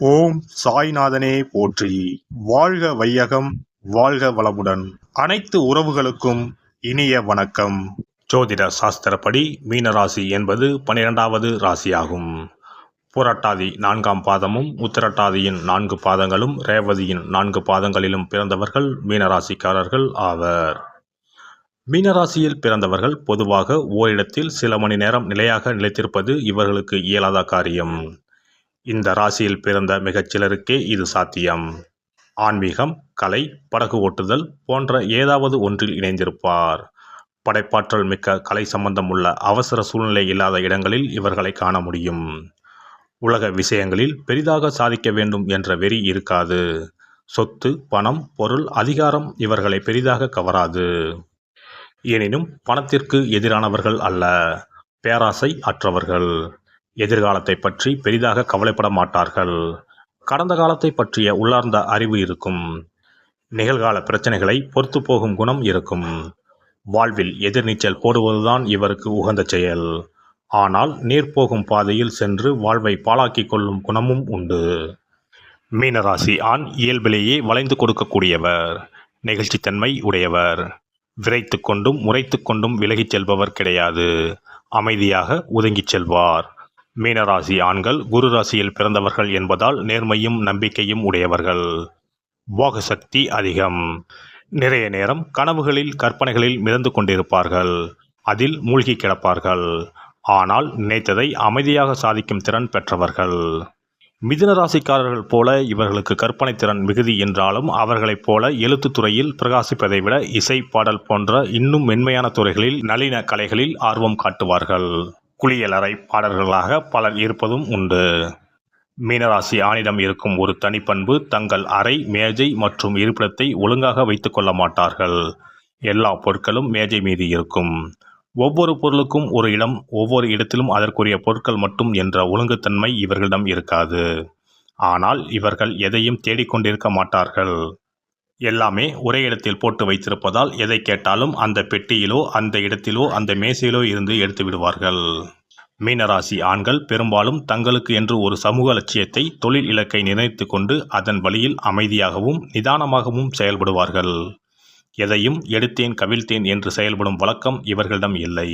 ஓம் சாய்நாதனே போற்றி. வாழ்க வையகம் வாழ்க வளமுடன். அனைத்து உறவுகளுக்கும் இனிய வணக்கம். ஜோதிட சாஸ்திரப்படி மீனராசி என்பது பனிரெண்டாவது ராசியாகும். புரட்டாதி நான்காம் பாதமும் உத்திரட்டாதியின் நான்கு பாதங்களும் ரேவதியின் நான்கு பாதங்களிலும் பிறந்தவர்கள் மீனராசிக்காரர்கள் ஆவர். மீனராசியில் பிறந்தவர்கள் பொதுவாக ஓரிடத்தில் சில மணி நேரம் நிலையாக நிலைத்திருப்பது இவர்களுக்கு இயலாத காரியம். இந்த ராசியில் பிறந்த மிகச்சிலருக்கே இது சாத்தியம். ஆன்மீகம் கலை படகு ஓட்டுதல் போன்ற ஏதாவது ஒன்றில் இணைந்திருப்பார். படைப்பாற்றல் மிக்க கலை சம்பந்தம் உள்ள அவசர சூழ்நிலை இல்லாத இடங்களில் இவர்களை காண முடியும். உலக விஷயங்களில் பெரிதாக சாதிக்க வேண்டும் என்ற வெறி இருக்காது. சொத்து பணம் பொருள் அதிகாரம் இவர்களை பெரிதாக கவராது. எனினும் பணத்திற்கு எதிரானவர்கள் அல்ல பேராசை அற்றவர்கள். எதிர்காலத்தை பற்றி பெரிதாக கவலைப்பட மாட்டார்கள். கடந்த காலத்தை பற்றிய உள்ளார்ந்த அறிவு இருக்கும். நிகழ்கால பிரச்சனைகளை பொறுத்து போகும் குணம் இருக்கும். வாழ்வில் எதிர்நீச்சல் போடுவதுதான் இவருக்கு உகந்த செயல். ஆனால் நீர் போகும் பாதையில் சென்று வாழ்வை பாழாக்கி கொள்ளும் குணமும் உண்டு. மீனராசி ஆண் இயல்பிலேயே வளைந்து கொடுக்கக்கூடியவர். நெகிழ்ச்சித்தன்மை உடையவர். விரைத்து கொண்டும் முறைத்து கொண்டும் விலகிச் செல்பவர் கிடையாது. அமைதியாக ஒதுங்கிச் செல்வார். மீனராசி ஆண்கள் குரு ராசியில் பிறந்தவர்கள் என்பதால் நேர்மையும் நம்பிக்கையும் உடையவர்கள். போக சக்தி அதிகம். நிறைய நேரம் கனவுகளில் கற்பனைகளில் மிதந்து கொண்டிருப்பார்கள். அதில் மூழ்கி கிடப்பார்கள். ஆனால் நினைத்ததை அமைதியாக சாதிக்கும் திறன் பெற்றவர்கள். மிதுன ராசிக்காரர்கள் போல இவர்களுக்கு கற்பனை திறன் மிகுதி என்றாலும் அவர்களைப் போல எழுத்து துறையில் பிரகாசிப்பதை விட இசை பாடல் போன்ற இன்னும் மென்மையான துறைகளில் நளின கலைகளில் ஆர்வம் காட்டுவார்கள். குளியலறை பாடல்களாக பலர் இருப்பதும் உண்டு. மீனராசி ஆணிடம் இருக்கும் ஒரு தனிப்பண்பு தங்கள் அறை மேஜை மற்றும் இருப்பிடத்தை ஒழுங்காக வைத்து கொள்ள மாட்டார்கள். எல்லா பொருட்களும் மேஜை மீது இருக்கும். ஒவ்வொரு பொருளுக்கும் ஒரு இடம் ஒவ்வொரு இடத்திலும் அதற்குரிய பொருட்கள் மட்டும் என்ற ஒழுங்குத்தன்மை இவர்களிடம் இருக்காது. ஆனால் இவர்கள் எதையும் தேடிக்கொண்டிருக்க மாட்டார்கள். எல்லாமே ஒரே இடத்தில் போட்டு வைத்திருப்பதால் எதை கேட்டாலும் அந்த பெட்டியிலோ அந்த இடத்திலோ அந்த மேசையிலோ இருந்து எடுத்து விடுவார்கள். மீனராசி ஆண்கள் பெரும்பாலும் தங்களுக்கு என்று ஒரு சமூக லட்சியத்தை தொழில் இலக்கை நிர்ணயித்து கொண்டு அதன் வழியில் அமைதியாகவும் நிதானமாகவும் செயல்படுவார்கள். எதையும் எடுத்தேன் கவிழ்த்தேன் என்று செயல்படும் வழக்கம் இவர்களிடம் இல்லை.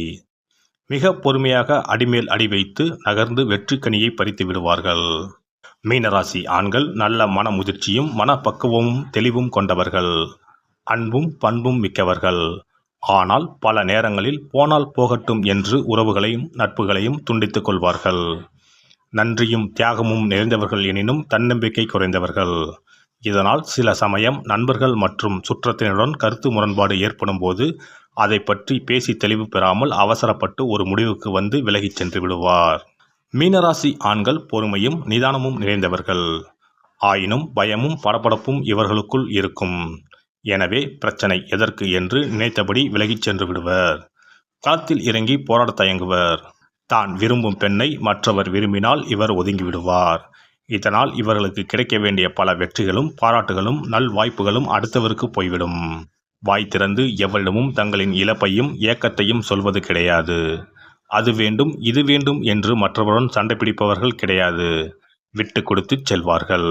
மிக பொறுமையாக அடிமேல் அடி வைத்து நகர்ந்து வெற்றிக்கனியை பறித்து விடுவார்கள். மீனராசி ஆண்கள் நல்ல மன முதிர்ச்சியும் மனப்பக்குவமும் தெளிவும் கொண்டவர்கள். அன்பும் பண்பும் மிக்கவர்கள். ஆனால் பல நேரங்களில் போனால் போகட்டும் என்று உறவுகளையும் நட்புகளையும் துண்டித்துக் கொள்வார்கள். நன்றியும் தியாகமும் நிறைந்தவர்கள் எனினும் தன்னம்பிக்கை குறைந்தவர்கள். இதனால் சில சமயம் நண்பர்கள் மற்றும் சுற்றத்தினருடன் கருத்து முரண்பாடு ஏற்படும் போது அதை பற்றி பேசி தெளிவு பெறாமல் அவசரப்பட்டு ஒரு முடிவுக்கு வந்து விலகிச் சென்று விடுவார். மீனராசி ஆண்கள் பொறுமையும் நிதானமும் நிறைந்தவர்கள். ஆயினும் பயமும் படபடப்பும் இவர்களுக்குள் இருக்கும். எனவே பிரச்சனை எதற்கு என்று நினைத்தபடி விலகிச் சென்று விடுவர். களத்தில் இறங்கி போராட தயங்குவர். தான் விரும்பும் பெண்ணை மற்றவர் விரும்பினால் இவர் ஒதுங்கிவிடுவார் இதனால் இவர்களுக்கு கிடைக்க வேண்டிய பல வெற்றிகளும் பாராட்டுகளும் நல் வாய்ப்புகளும் அடுத்தவருக்கு போய்விடும். வாய் திறந்து எவரிடமும் தங்களின் இழப்பையும் ஏக்கத்தையும் சொல்வது கிடையாது. அது வேண்டும் இது வேண்டும் என்று மற்றவருடன் சண்டை பிடிப்பவர்கள் கிடையாது. விட்டு கொடுத்து செல்வார்கள்.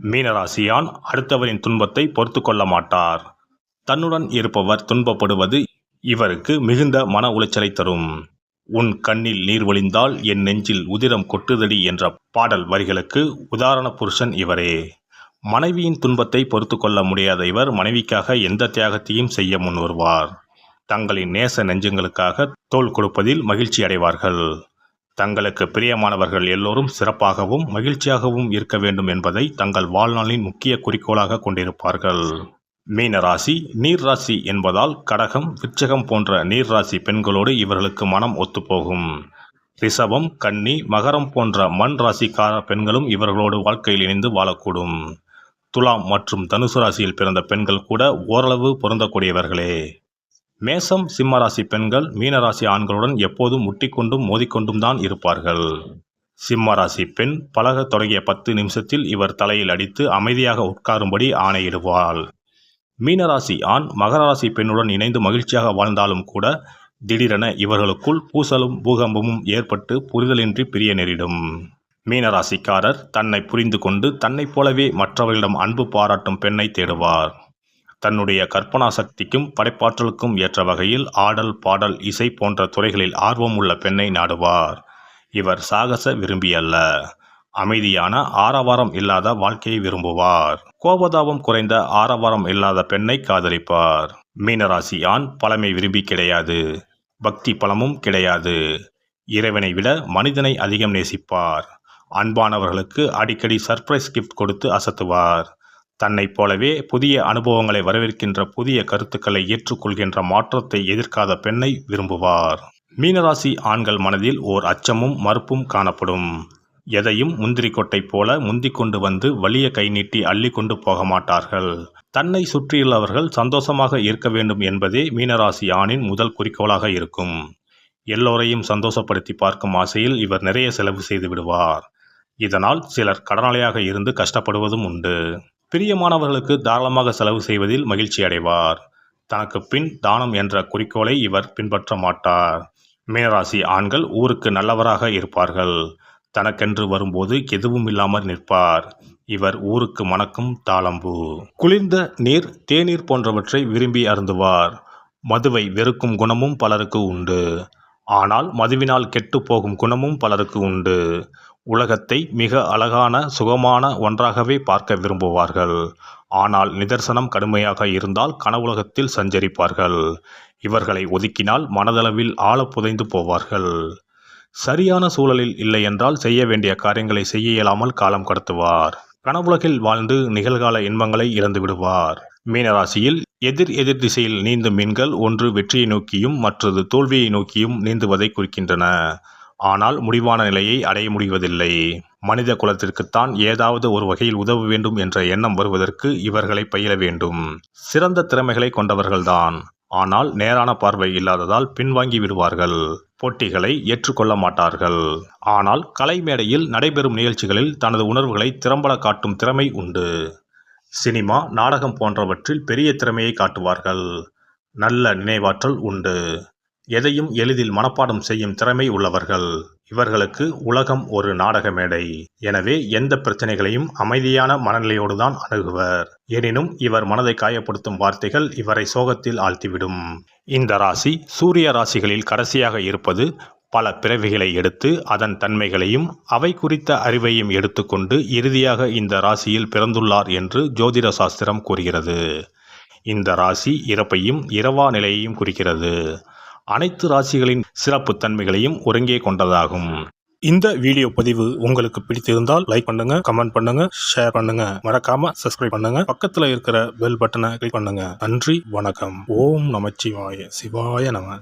மீனராசியான் அடுத்தவரின் துன்பத்தை பொறுத்து கொள்ள மாட்டார். தன்னுடன் இருப்பவர் துன்பப்படுவது இவருக்கு மிகுந்த மன உளைச்சலை தரும். உன் கண்ணில் நீர் வழிந்தால் என் நெஞ்சில் உதிரம் கொட்டுதடி என்ற பாடல் வரிகளுக்கு உதாரண புருஷன் இவரே. மனைவியின் துன்பத்தை பொறுத்து கொள்ள முடியாத இவர் மனைவிக்காக எந்த தியாகத்தையும் செய்ய முன்வருவார். தங்களின் நேச நெஞ்சங்களுக்காக தோல் கொடுப்பதில் மகிழ்ச்சி அடைவார்கள். தங்களுக்கு பிரியமானவர்கள் எல்லோரும் சிறப்பாகவும் மகிழ்ச்சியாகவும் இருக்க வேண்டும் என்பதை தங்கள் வாழ்நாளின் முக்கிய குறிக்கோளாக கொண்டிருப்பார்கள். மீன ராசி நீர் ராசி என்பதால் கடகம் விச்சகம் போன்ற நீர் ராசி பெண்களோடு இவர்களுக்கு மனம் ஒத்துப்போகும். ரிஷபம் கன்னி மகரம் போன்ற மண் ராசிக்கார பெண்களும் இவர்களோடு வாழ்க்கையில் இணைந்து வாழக்கூடும். துலாம் மற்றும் தனுசு ராசியில் பிறந்த பெண்கள் கூட ஓரளவு பொருந்தக்கூடியவர்களே. மேசம் சிம்மராசி பெண்கள் மீனராசி ஆண்களுடன் எப்போதும் முட்டிக்கொண்டும் மோதிக்கொண்டும் தான் இருப்பார்கள். சிம்மராசி பெண் பழக தொடங்கிய பத்து நிமிஷத்தில் இவர் தலையில் அடித்து அமைதியாக உட்காரும்படி ஆணையிடுவாள். மீனராசி ஆண் மகராசி பெண்ணுடன் இணைந்து மகிழ்ச்சியாக வாழ்ந்தாலும் கூட திடீரென இவர்களுக்குள் பூசலும் பூகம்பமும் ஏற்பட்டு புரிதலின்றி பிரிய நேரிடும். மீனராசிக்காரர் தன்னை புரிந்து கொண்டு தன்னைப் போலவே மற்றவர்களிடம் அன்பு பாராட்டும் பெண்ணை தேடுவார். தன்னுடைய கற்பனா சக்திக்கும் படைப்பாற்றலுக்கும் ஏற்ற வகையில் ஆடல் பாடல் இசை போன்ற துறைகளில் ஆர்வம் உள்ள பெண்ணை நாடுவார். இவர் சாகச விரும்பி அல்ல அமைதியான ஆரவாரம் இல்லாத வாழ்க்கையை விரும்புவார். கோபதாபம் குறைந்த ஆரவாரம் இல்லாத பெண்ணை காதலிப்பார். மீனராசி ஆண் பழமை விரும்பி கிடையாது. பக்தி பலமும் கிடையாது. இறைவனை விட மனிதனை அதிகம் நேசிப்பார். அன்பானவர்களுக்கு அடிக்கடி சர்ப்ரைஸ் கிஃப்ட் கொடுத்து அசத்துவார். தன்னைப் போலவே புதிய அனுபவங்களை வரவேற்கின்ற புதிய கருத்துக்களை ஏற்றுக்கொள்கின்ற மாற்றத்தை எதிர்க்காத பெண்ணை விரும்புவார். மீனராசி ஆண்கள் மனதில் ஓர் அச்சமும் மறுப்பும் காணப்படும். எதையும் முந்திரிக்கொட்டை போல முந்திக் கொண்டு வந்து வலிய கை நீட்டி அள்ளி கொண்டு போக மாட்டார்கள். தன்னை சுற்றியுள்ளவர்கள் சந்தோஷமாக இருக்க வேண்டும் என்பதே மீனராசி ஆணின் முதல் குறிக்கோளாக இருக்கும். எல்லோரையும் சந்தோஷப்படுத்தி பார்க்கும் ஆசையில் இவர் நிறைய செலவு செய்து விடுவார். இதனால் சிலர் கடனாளியாக இருந்து கஷ்டப்படுவதும் உண்டு. பிரியமானவர்களுக்கு தாராளமாக செலவு செய்வதில் மகிழ்ச்சி அடைவார். தனக்கு பின் தானம் என்ற குறிக்கோளை இவர் பின்பற்ற மாட்டார். மீனராசி ஆண்கள் ஊருக்கு நல்லவராக இருப்பார்கள். தனக்கென்று வரும்போது எதுவும் இல்லாமல் நிற்பார். இவர் ஊருக்கு மணக்கும் தாளம்பூ. குளிர்ந்த நீர் தேநீர் போன்றவற்றை விரும்பி அருந்துவார். மதுவை வெறுக்கும் குணமும் பலருக்கு உண்டு. ஆனால் மதுவினால் கெட்டுப் போகும் குணமும் பலருக்கு உண்டு. உலகத்தை மிக அழகான சுகமான ஒன்றாகவே பார்க்க விரும்புவார்கள். ஆனால் நிதர்சனம் கடுமையாக இருந்தால் கனவுலகத்தில் சஞ்சரிப்பார்கள். இவர்களை ஒதுக்கினால் மனதளவில் ஆழ புதைந்து போவார்கள். சரியான சூழலில் இல்லை என்றால் செய்ய வேண்டிய காரியங்களை செய்ய இயலாமல் காலம் கடத்துவார். கனவுலகில் வாழ்ந்து நிகழ்கால இன்பங்களை இழந்து விடுவார். மீனராசியில் எதிர் எதிர் திசையில் நீந்தும் மீன்கள் ஒன்று வெற்றியை நோக்கியும் மற்றது தோல்வியை நோக்கியும் நீந்துவதை குறிக்கின்றன. ஆனால் முடிவான நிலையை அடைய முடிவதில்லை. மனித குலத்திற்குத்தான் ஏதாவது ஒரு வகையில் உதவ வேண்டும் என்ற எண்ணம் வருவதற்கு இவர்களை பயில வேண்டும். சிறந்த திறமைகளை கொண்டவர்கள்தான். ஆனால் நேரான பார்வை இல்லாததால் பின்வாங்கி விடுவார்கள். போட்டிகளை ஏற்றுக்கொள்ள மாட்டார்கள். ஆனால் கலை மேடையில் நடைபெறும் நிகழ்ச்சிகளில் தனது உணர்வுகளை திறம்பட காட்டும் திறமை உண்டு. சினிமா நாடகம் போன்றவற்றில் பெரிய திறமையை காட்டுவார்கள். நல்ல நினைவாற்றல் உண்டு. எதையும் எளிதில் மனப்பாடம் செய்யும் திறமை உள்ளவர்கள். இவர்களுக்கு உலகம் ஒரு நாடக மேடை எனவே எந்த பிரச்சனைகளையும் அமைதியான மனநிலையோடு தான் அணுகுவர். எனினும் இவர் மனதை காயப்படுத்தும் வார்த்தைகள் இவரை சோகத்தில் ஆழ்த்திவிடும். இந்த ராசி சூரிய ராசிகளில் கடைசியாக இருப்பது பல பிறவிகளை எடுத்து அதன் தன்மைகளையும் அவை குறித்த அறிவையும் எடுத்துக்கொண்டு இறுதியாக இந்த ராசியில் பிறந்துள்ளார் என்று ஜோதிட சாஸ்திரம் கூறுகிறது. இந்த ராசி இறப்பையும் இரவா நிலையையும் குறிக்கிறது. அனைத்து ராசிகளின் சிறப்பு தன்மைகளையும் ஒருங்கே கொண்டதாகும். இந்த வீடியோ பதிவு உங்களுக்கு பிடித்திருந்தால் லைக் பண்ணுங்க கமெண்ட் பண்ணுங்க ஷேர் பண்ணுங்க. மறக்காம சப்ஸ்கிரைப் பண்ணுங்க. பக்கத்துல இருக்கிற பெல் பட்டனை கிளிக் பண்ணுங்க. நன்றி வணக்கம். ஓம் நமச்சிவாய. சிவாய நம.